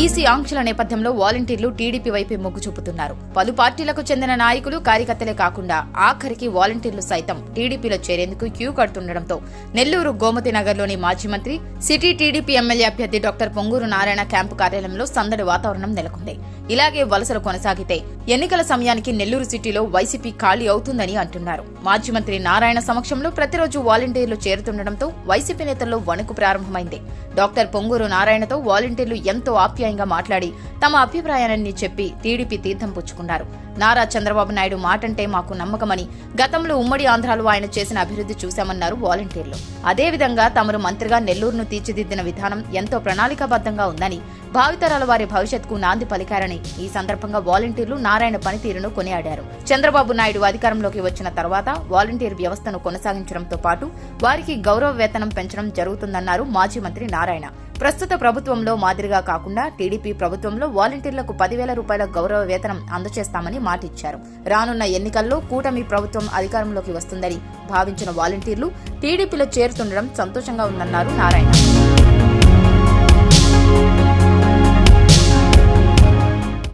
EC ఆంక్షల నేపథ్యంలో వాలంటీర్లు టీడీపీ వైపే మొగ్గు చూపుతున్నారు. పలు పార్టీలకు చెందిన నాయకులు కార్యకర్తలే కాకుండా ఆఖరికి వాలంటీర్లు సైతం టీడీపీలో చేరేందుకు క్యూ కడుతుండటంతో నెల్లూరు గోమతి నగర్లోని మాజీ మంత్రి సిటీ టీడీపీ ఎమ్మెల్యే అభ్యర్థి డాక్టర్ పొంగూరు నారాయణ క్యాంపు కార్యాలయంలో సందడి వాతావరణం నెలకొంది. ఇలాగే వలసలు కొనసాగితే ఎన్నికల సమయానికి నెల్లూరు సిటీలో వైసీపీ ఖాళీ అవుతుందని అంటున్నారు. మాజీ మంత్రి నారాయణ సమక్షంలో ప్రతిరోజు వాలంటీర్లు చేరుతుండటంతో వైసీపీ నేతల్లో వణుకు ప్రారంభమైంది. డాక్టర్ పొంగూరు నారాయణతో వాలంటీర్లు ఎంతో ఆప్యాయంగా మాట్లాడి తమ అభిప్రాయాన్ని చెప్పి టీడీపీ తీర్థం పుచ్చుకున్నారు. నారా చంద్రబాబు నాయుడు మాటంటే మాకు నమ్మకమని గతంలో ఉమ్మడి ఆంధ్రాలో ఆయన చేసిన అభివృద్ధి చూశామన్నారు వాలంటీర్లు. అదేవిధంగా తమరు మంత్రిగా నెల్లూరును తీర్చిదిద్దిన విధానం ఎంతో ప్రణాళికాబద్ధంగా ఉందని భావితరాల వారి భవిష్యత్తుకు నాంది పలికారని ఈ సందర్భంగా వాలంటీర్లు నారాయణ పనితీరును కొనియాడారు. చంద్రబాబు నాయుడు అధికారంలోకి వచ్చిన తర్వాత వాలంటీర్ వ్యవస్థను కొనసాగించడంతో పాటు వారికి గౌరవ వేతనం పెంచడం జరుగుతుందన్నారు మాజీ మంత్రి నారాయణ. ప్రస్తుత ప్రభుత్వంలో మాదిరిగా కాకుండా టీడీపీ ప్రభుత్వంలో వాలంటీర్లకు పదివేల రూపాయల గౌరవ వేతనం అందజేస్తామని మాటిచ్చారు. రానున్న ఎన్నికల్లో కూటమి ప్రభుత్వం అధికారంలోకి వస్తుందని భావించిన వాలంటీర్లు టీడీపీలో చేరుతుండడం సంతోషంగా ఉందన్నారు నారాయణ.